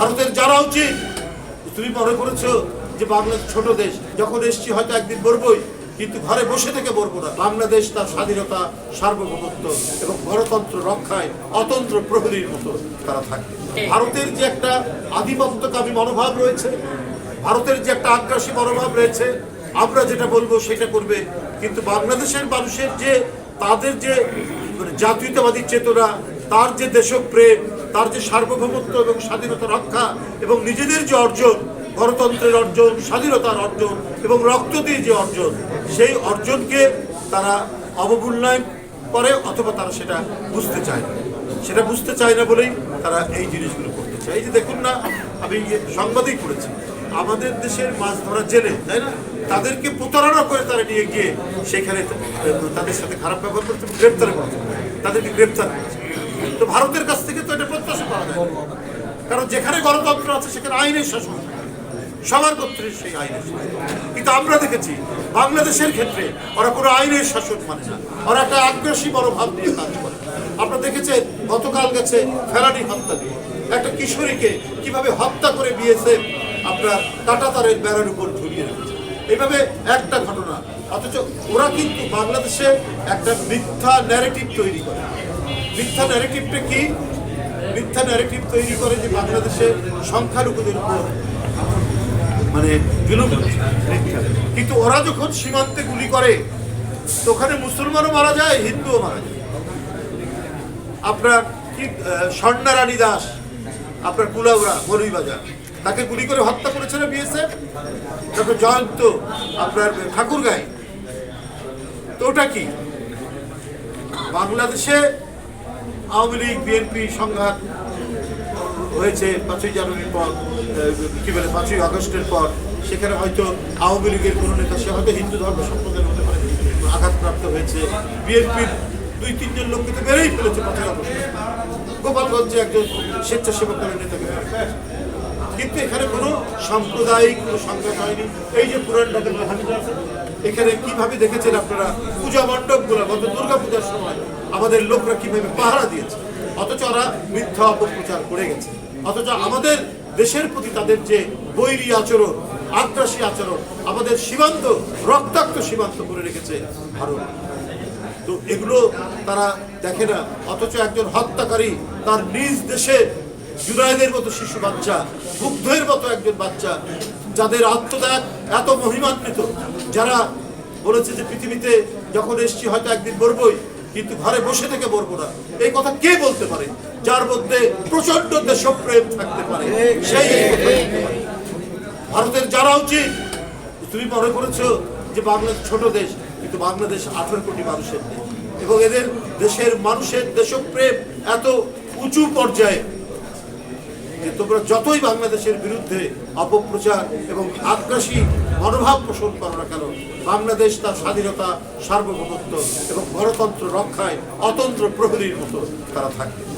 ভারতের জানা উচিত, তুমি মনে করেছ যে বাংলাদেশ ছোট দেশ, যখন এসছি হয়তো একদিন মরবই, কিন্তু ঘরে বসে থেকে বলব না। বাংলাদেশ তার স্বাধীনতা, সার্বভৌমত্ব এবং গণতন্ত্র রক্ষায় অতন্ত্র প্রহরীর মতো তারা থাকবে ভারতের যে একটা আধিপত্যকামী মনোভাব রয়েছে, ভারতের যে একটা আগ্রাসী মনোভাব রয়েছে, আমরা যেটা বলব সেটা করবে, কিন্তু বাংলাদেশের মানুষের যে, তাদের যে মানে জাতীয়তাবাদী চেতনা, তার যে দেশপ্রেম তার যে সার্বভৌমত্ব এবং স্বাধীনতা রক্ষা এবং নিজেদের যে অর্জন, গণতন্ত্রের অর্জন, স্বাধীনতার অর্জন এবং রক্ত দিয়ে যে অর্জন, সেই অর্জনকে তারা অবমূল্যায়ন করে অথবা তারা সেটা বুঝতে চায় না। সেটা বুঝতে চায় না বলেই তারা এই জিনিসগুলো করতে চায়। এই যে দেখুন না, আমি সংবাদেই পড়েছি আমাদের দেশের মাছ ধরা জেলে, তাই না? তাদেরকে প্রতারণা করে তারা নিয়ে গিয়ে সেখানে, তাদের সাথে খারাপ ব্যবহার করতে গ্রেপ্তার করেছে। তাদেরকে গ্রেপ্তার করেছে। তো ভারতের কাছ থেকে তো এটা প্রত্যাশা করা যায়। কারণ যেখানে গণতন্ত্র আছে, সেখানে আইনের শাসন। সবার কর্তৃক সেই আইনের শাসন। কিন্তু আমরা দেখেছি, বাংলাদেশের ক্ষেত্রে ওরা কোনো আইনের শাসন মানে না। ওরা একটা আগ্রাসী মনোভাব নিয়ে কাজ করে। আপনারা দেখেছেন, গতকাল গেছে ফেরানি হত্যা দিয়ে একটা কিশোরীকে কীভাবে হত্যা করে বিএসএফ আপনার কাটাতারের বেড়ার উপর ঝুলিয়ে রেখেছে। এইভাবে একটা ঘটনা। অথচ ওরা কিন্তু বাংলাদেশে একটা মিথ্যা ন্যারেটিভ তৈরি করে। মিথ্যা ন্যারেটিভটা কি? মিথ্যা ন্যারেটিভ তৈরি করে যে বাংলাদেশে সংখ্যালঘুদের উপর মানে কিন্তু ওরা যখন সীমান্তে গুলি করে তো ওখানে মুসলমানও মারা যায়, হিন্দুও মারা যায়। আপনার কি স্বর্ণা রানী দাস, আপনার কুলাউড়া মরুইবাজার তাকে গুলি করে হত্যা করেছে না বিএসএফ তারপর জয়ন্ত, আপনার ঠাকুরগাঁয়। তো ওটা কি? বাংলাদেশে আওয়ামী লীগ, বিএনপি সংঘাত হয়েছে পাঁচই জানুয়ারির পর কি বলে, পাঁচই আগস্টের পর। সেখানে হয়তো আওয়ামী লীগের কোনো নেতা, সে হয়তো হিন্দু ধর্ম সম্প্রদায়ের হতে পারে আঘাতপ্রাপ্ত হয়েছে। বিএনপির দুই, তিনজন লোককে তো বেড়েই ফেলেছে পাঁচই আগস্ট। গোপালগঞ্জে একজন স্বেচ্ছাসেবক দলের নেতাকে কিন্তু এখানে কোনো সাম্প্রদায়িক কোনো সংঘাত হয়নি। এই যে পুরান ঢাকার যে আছে, এখানে কীভাবে দেখেছেন আপনারা পূজা মণ্ডপগুলো, গত দুর্গা পূজার সময় আমাদের লোকরা কীভাবে পাহারা দিয়েছে? অথচ ওরা মিথ্যা অপপ্রচার করে গেছে। অথচ আমাদের দেশের প্রতি তাদের যে বৈরী আচরণ আগ্রাসী আচরণ, আমাদের সীমান্ত, রক্তাক্ত সীমান্ত করে রেখেছে ভারত। তো এগুলো তারা দেখে না, অথচ একজন হত্যাকারী তার নিজ দেশে জুনায়দের মতো শিশু বাচ্চা মুগ্ধের মতো একজন বাচ্চা, যাদের আত্মত্যাগ এত মহিমান্বিত, যারা বলেছে যে পৃথিবীতে যখন এসছি হয়তো একদিন মরবই, কিন্তু ঘরে বসে থেকে মরবো না। এই কথা কে বলতে পারে? যার মধ্যে প্রচণ্ড দেশপ্রেম থাকতে পারে। সেই। ভারতের যারা উচিত, তুমি মনে করেছ যে বাংলাদেশ ছোট দেশ, কিন্তু বাংলাদেশ আঠারো কোটি মানুষের দেশ। এবং এদের দেশের মানুষের দেশপ্রেম এত উঁচু পর্যায়ে যে তোমরা যতই বাংলাদেশের বিরুদ্ধে অপপ্রচার এবং আগ্রাসী মনোভাব পোষণ করো না কেন, বাংলাদেশ তার স্বাধীনতা, সার্বভৌমত্ব এবং গণতন্ত্র রক্ষায় অতন্ত্র প্রহরীর মতো তারা থাকবে।